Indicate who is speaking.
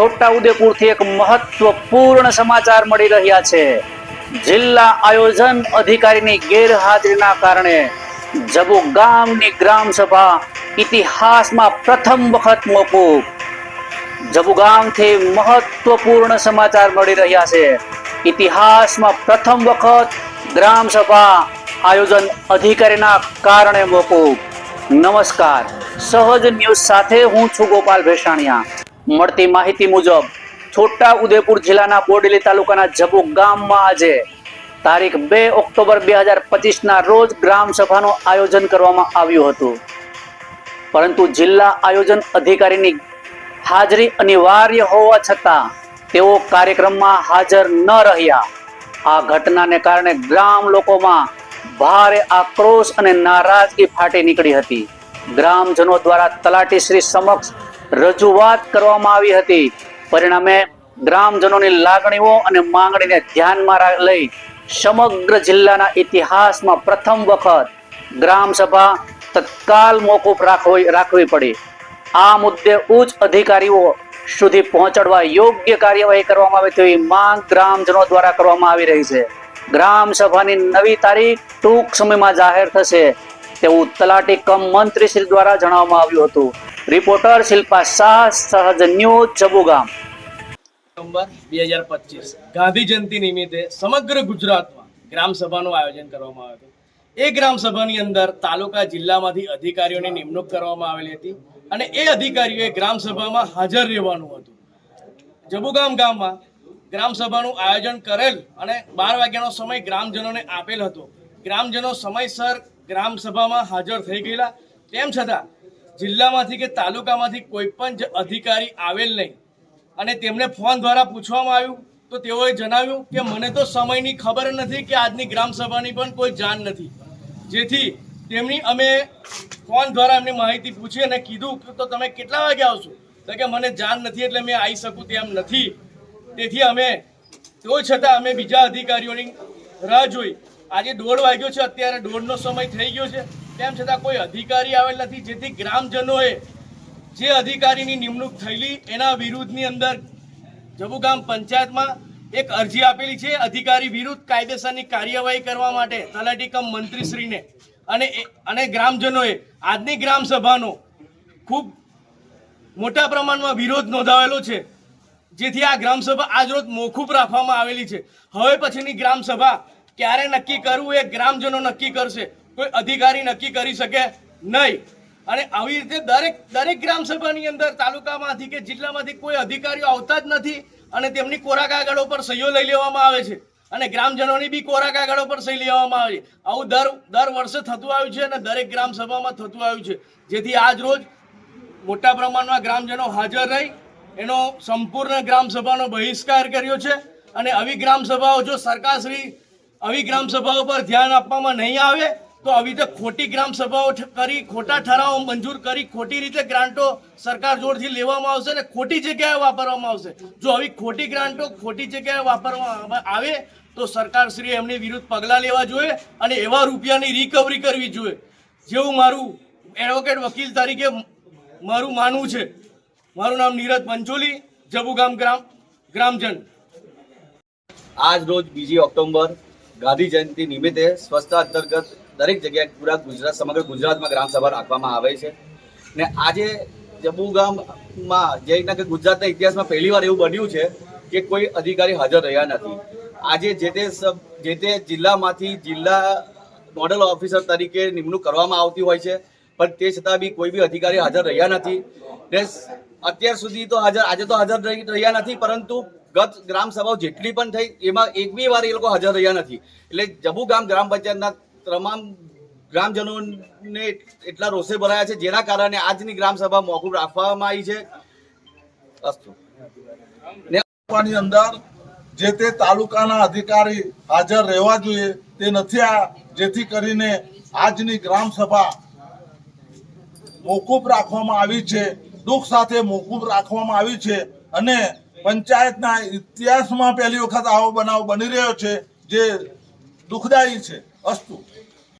Speaker 1: છોટાઉદેપુરથી એક મહત્વપૂર્ણ સમાચાર મળી રહ્યા છે. જિલ્લા આયોજન અધિકારીની ગેરહાજરીના કારણે જબુ ગામની ગ્રામ સભા ઇતિહાસમાં પ્રથમ વખત મોકૂફ. જબુ ગામથી મહત્વપૂર્ણ સમાચાર મળી રહ્યા છે. ઇતિહાસમાં પ્રથમ વખત ગ્રામ સભા આયોજન અધિકારીના કારણે મોકૂફ. નમસ્કાર. સહજ ન્યૂઝ સાથે હું છું ગોપાલ ભેસાણિયા. મળતી માહિતી મુજબ, છોટા ઉદેપુર જિલ્લાના બોડેલી તાલુકાના જબુ ગામમાં આજે તારીખ બે ઓક્ટોબર બે હજાર પચીસના રોજ ગ્રામ સભાનું આયોજન કરવામાં આવ્યું હતું. પરંતુ જિલ્લા આયોજન અધિકારીની હાજરી અનિવાર્ય હોવા છતાં, તેઓ કાર્યક્રમમાં હાજર ન રહ્યા. આ ઘટનાને કારણે ગ્રામ લોકોમાં ભારે આક્રોશ અને નારાજગી ફાટી નીકળી હતી. ગ્રામજનો દ્વારા તલાટી શ્રી સમક્ષ રજૂઆત કરવામાં આવી હતી. પરિણામે ગ્રામજનોની લાગણીઓ અને માંગણીને ધ્યાનમાં લઈ સમગ્ર જિલ્લાના ઇતિહાસમાં પ્રથમ વખત ગ્રામ સભા તત્કાલ મોકૂફ રાખવી રાખવી પડી. આ મુદ્દે ઉચ્ચ અધિકારીઓ સુધી પહોંચાડવા યોગ્ય કાર્યવાહી કરવામાં આવે તેવી માંગ ગ્રામજનો દ્વારા કરવામાં આવી રહી છે. ગ્રામ સભાની નવી તારીખ ટૂંક સમયમાં જાહેર થશે તેવું તલાટી કમ મંત્રી શ્રી દ્વારા જણાવવામાં આવ્યું હતું. રિપોર્ટર શિલ્પા શાહ સહજ ન્યૂઝ ચબુગામ
Speaker 2: નવેમ્બર બે હજાર પચીસ ગાંધી જયંતિ નિમિત્તે સમગ્ર ગુજરાતમાં ગ્રામ સભાનું આયોજન કરવામાં આવ્યું હતું. એ ગ્રામ સભાની અંદર તાલુકા જિલ્લામાંથી અધિકારીઓની નિમણૂક કરવામાં આવેલી હતી અને એ અધિકારીઓએ ગ્રામ સભામાં હાજર રહેવાનું હતું. જબુગામ ગામમાં ગ્રામ સભાનું આયોજન કરેલ અને બાર વાગ્યાનો સમય ગ્રામજનોને આપેલ હતો. ગ્રામજનો સમયસર ગ્રામ સભામાં હાજર થઈ ગયેલા. તેમ છતાં જિલ્લામાંથી કે તાલુકામાંથી કોઈ પણ અધિકારી આવેલ નહીં. અને તેમને ફોન દ્વારા પૂછવામાં આવ્યું તો તેઓએ જણાવ્યું કે મને તો સમયની ખબર નથી કે આજની ગ્રામસભાની પણ કોઈ જાણ નથી. જેથી તેમની અમે ફોન દ્વારા એમની માહિતી પૂછી અને કીધું કે તો તમે કેટલા વાગે આવશો? તો કે મને જાણ નથી એટલે મેં આવી શકું તેમ નથી. તેથી અમે તો છતાં અમે બીજા અધિકારીઓની રાહ જોઈ. આજે દોઢ વાગ્યો છે, અત્યારે દોઢનો સમય થઈ ગયો છે. તેમ છતાં કોઈ અધિકારી આવેલ નથી. જેથી ગ્રામજનોએ જે અધિકારીની નિમણૂક થયેલી, એના વિરુદ્ધની અંદર જબુગામ પંચાયતમાં એક અરજી આપેલી છે. અધિકારી વિરુદ્ધ કાયદેસરની કાર્યવાહી કરવા માટે તલાટી કમ મંત્રીશ્રીને અને અને ગ્રામજનોએ આજની ગ્રામસભાનો ખૂબ મોટા પ્રમાણમાં વિરોધ નોંધાવેલો છે. જેથી આ ગ્રામસભા આજરોજ મોકૂફ રાખવામાં આવેલી છે. હવે પછીની ગ્રામસભા ક્યારે નક્કી કરવું એ ગ્રામજનો નક્કી કરશે. કોઈ અધિકારી નક્કી કરી શકે નહીં. અને આવી રીતે દરેક દરેક ગ્રામસભાની અંદર તાલુકામાંથી કે જિલ્લામાંથી કોઈ અધિકારીઓ આવતા જ નથી અને તેમની કોરા કાગળો પર સહીઓ લઈ લેવામાં આવે છે. અને ગ્રામજનોની બી કોરા કાગળો પર સહી લેવામાં આવે છે. આવું દર દર વર્ષે થતું આવ્યું છે અને દરેક ગ્રામસભામાં થતું આવ્યું છે. જેથી આજ રોજ મોટા પ્રમાણમાં ગ્રામજનો હાજર રહી, એનો સંપૂર્ણ ગ્રામસભાનો બહિષ્કાર કર્યો છે. અને આવી ગ્રામસભાઓ જો સરકારશ્રી, આવી ગ્રામસભાઓ પર ધ્યાન આપવામાં નહીં આવે તો આવી રીતે ખોટી ગ્રામ સભાઓ કરી, ખોટા ઠરાવો મંજૂર કરી, ખોટી રીતે ગ્રાન્ટો સરકાર જોડથી લેવામાં આવશે અને ખોટી જગ્યાએ વાપરવામાં આવશે. જો આવી ખોટી ગ્રાન્ટો ખોટી જગ્યાએ વાપરવામાં આવે તો સરકારશ્રી એમની વિરુદ્ધ પગલાં લેવા જોઈએ અને એવા રૂપિયાની રિકવરી કરવી જોઈએ. જેવું મારું એડવોકેટ વકીલ તરીકે મારું માનવું છે. મારું નામ નીરજ પંચોલી, જબુગામ ગ્રામ ગ્રામજન.
Speaker 3: આજ રોજ બીજી ઓક્ટોબર ગાંધી જયંતિ નિમિત્તે સ્વચ્છતા અંતર્ગત દરેક જગ્યાએ પૂરા ગુજરાત, સમગ્ર ગુજરાતમાં ગ્રામસભા રાખવામાં આવે છે. ને આજે જબુગામમાં જે રીતના કે ગુજરાતના ઇતિહાસમાં પહેલીવાર એવું બન્યું છે કે કોઈ અધિકારી હાજર રહ્યા નથી. આજે જે તે જે તે જિલ્લામાંથી જિલ્લા નોડલ ઓફિસર તરીકે નિમણૂક કરવામાં આવતી હોય છે, પણ તે છતાં બી કોઈ બી અધિકારી હાજર રહ્યા નથી. ને અત્યાર સુધી તો હાજર, આજે તો હાજર રહી- રહ્યા નથી, પરંતુ ગત ગ્રામ સભાઓ જેટલી પણ થઈ, એમાં એક બી વાર એ લોકો હાજર રહ્યા નથી. એટલે જબુ ગામ ગ્રામ પંચાયતના તમામ ગ્રામજનોને એટલા રોષે ભરાયા છે, જેના કારણે આજની ગ્રામસભા મોકૂફ રાખવામાં આવી છે. અસ્તુ. ને
Speaker 4: અંદર જે તે તાલુકાના અધિકારી હાજર રહેવા જોઈએ, તે નથી આ, જેથી કરીને આજની ગ્રામસભા મોકૂફ રાખવામાં આવી છે, દુઃખ સાથે મોકૂફ રાખવામાં આવી છે અને પંચાયતના ઇતિહાસમાં પહેલી વખત આવો બનાવ બની રહ્યો છે, જે દુઃખદાયી છે. અસ્તુ.